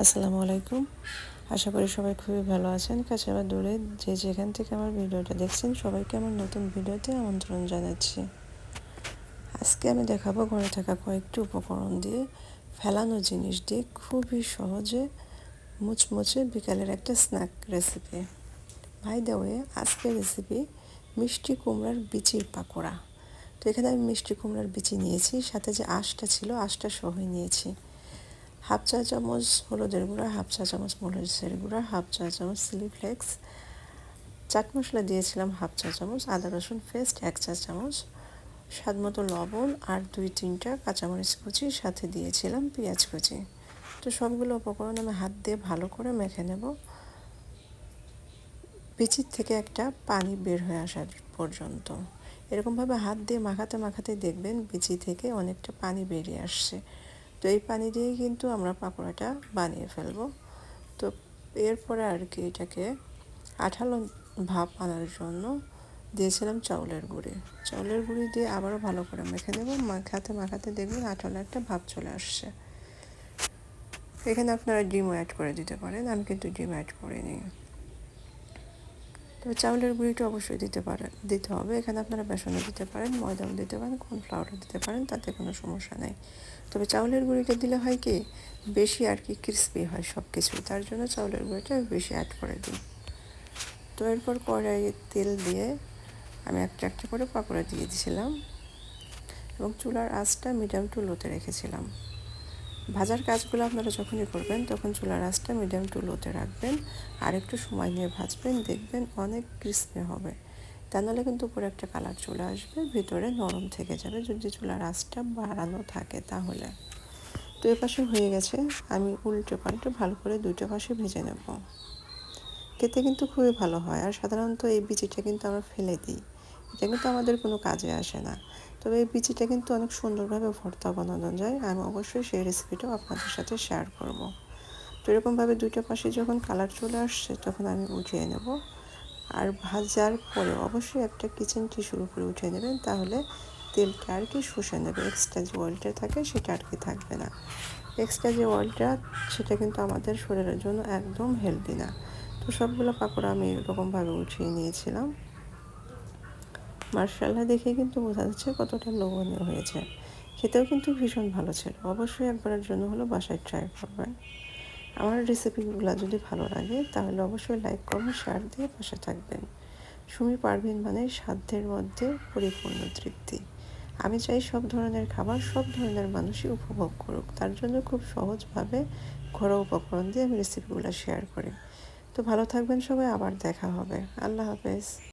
আসসালামু আলাইকুম। আশা করি সবাই খুবই ভালো আছেন। কাছে বা দূরে যে যেখান থেকে আমার ভিডিওটা দেখছেন, সবাইকে আমার নতুন ভিডিওতে আমন্ত্রণ জানাচ্ছি। আজকে আমি দেখাবো ঘরে থাকা কয়েকটি উপকরণ দিয়ে ফেলানো জিনিস দিয়ে খুবই সহজে মুচমুচে বিকালের একটা স্ন্যাক রেসিপি। ভাই দেওয়ে আজকের রেসিপি মিষ্টি কুমড়ার বিচির পাকোড়া। তো এখানে আমি মিষ্টি কুমড়ার বিচি নিয়েছি, সাথে যে আঁশটা ছিল, আঁশটা সহই নিয়েছি। হাফ চা চামচ হলুদের গুঁড়া, হাফ চা চামচ মরিচের গুঁড়া, হাফ চা চামচ চিলি ফ্লেক্স। চাট মশলা দিয়েছিলাম হাফ চা চামচ, আদা রসুন পেস্ট এক চা চামচ, স্বাদ মতো লবণ আর দুই তিনটা কাঁচামরিচ কুচি, সাথে দিয়েছিলাম পেঁয়াজ কুচি। তো সবগুলো উপকরণ আমি হাত দিয়ে ভালো করে মেখে নেব। পিচির থেকে একটা পানি বের হয়ে আসার পর্যন্ত। এরকমভাবে হাত দিয়ে মাখাতে মাখাতে দেখবেন বিচি থেকে অনেকটা পানি বেরিয়ে আসছে। তো এই পানি দিয়েই কিন্তু আমরা পাকোড়াটা বানিয়ে ফেলব। তো এরপরে আর কি এটাকে আঠালো ভাপ আনার জন্য দিয়েছিলাম চাউলের গুঁড়ি। চাউলের গুঁড়ি দিয়ে আবারও ভালো করে মেখে নেব। মাখাতে মাখাতে দেখবেন আঠালো একটা ভাব চলে আসছে। এখানে আপনারা ডিমও অ্যাড করে দিতে পারেন। আমি কিন্তু ডিম অ্যাড করিনি। তবে চাউলের গুঁড়িটা অবশ্যই দিতে পারেন, দিতে হবে। এখানে আপনারা বেসনও দিতে পারেন, ময়দাও দিতে পারেন, কর্নফ্লাওয়ারও দিতে পারেন, তাতে কোনো সমস্যা নেই। তবে চাউলের গুঁড়িটা দিলে হয় কি, বেশি আর কি ক্রিস্পি হয় সব কিছুই তার জন্য চাউলের গুঁড়িটা বেশি অ্যাড করে দিই তো এরপর কড়াইয়ে তেল দিয়ে আমি একটা একটা করে পাকোড়া দিয়ে দিয়েছিলাম এবং চুলার আঁচটা মিডিয়াম টু লোতে রেখেছিলাম। ভাজার কাজগুলো আপনারা যখনই করবেন, তখন চুলার আঁচটা মিডিয়াম টু লোতে রাখবেন। আর একটু সময় নিয়ে ভাজবেন, দেখবেন অনেক ক্রিস্পি হবে। তা নাহলে কিন্তু উপরে একটা কালার চলে আসবে, ভিতরে নরম থেকে যাবে। যদি চুলার আঁচটা বাড়ানো থাকে তাহলে। তো এ পাশে হয়ে গেছে, আমি উল্টে পাল্টে ভালো করে দুইটা পাশে ভেজে নেব। খেতে কিন্তু খুবই ভালো হয়। আর সাধারণত এই বিচিটা কিন্তু আমরা ফেলে দিই। এটা কিন্তু আমাদের কোনো কাজে আসে না। তবে এই বিচিটা কিন্তু অনেক সুন্দরভাবে ভর্তা বানানো যায়। আমি অবশ্যই সেই রেসিপিটাও আপনাদের সাথে শেয়ার করব। তো এরকমভাবে দুইটা পাশে যখন কালার চলে আসছে, তখন আমি উঠিয়ে নেব। আর ভাজার পরে অবশ্যই একটা কিচেন টিস্যুর উপরে উঠিয়ে নেবেন। তাহলে তেলটা আর কি শুষে নেবে। এক্সট্রা যে অয়েলটা থাকে, সেটা আর কি থাকবে না। এক্সট্রা যে অয়েলটা সেটা কিন্তু আমাদের শরীরের জন্য একদম হেলদি না। তো সবগুলো পাকোড়া আমি এরকমভাবে উঠিয়ে নিয়েছিলাম। মার্শাল্লাহ দেখে কিন্তু বোঝা যাচ্ছে কতটা লোভনীয় হয়েছে। খেতেও কিন্তু ভীষণ ভালো ছিল। অবশ্যই একবারের জন্য হলো বাসায় ট্রাই করবেন। আমার রেসিপিগুলো যদি ভালো লাগে, তাহলে অবশ্যই লাইক করবেন শেয়ার দিয়ে পাশে থাকবেন। সুমি পারবেন মানে সাধ্যের মধ্যে পরিপূর্ণ তৃপ্তি। আমি চাই সব ধরনের খাবার সব ধরনের মানুষই উপভোগ করুক। তার জন্য খুব সহজভাবে ঘরোয়া উপকরণ দিয়ে আমি রেসিপিগুলো শেয়ার করি। তো ভালো থাকবেন সবাই, আবার দেখা হবে। আল্লাহ হাফেজ।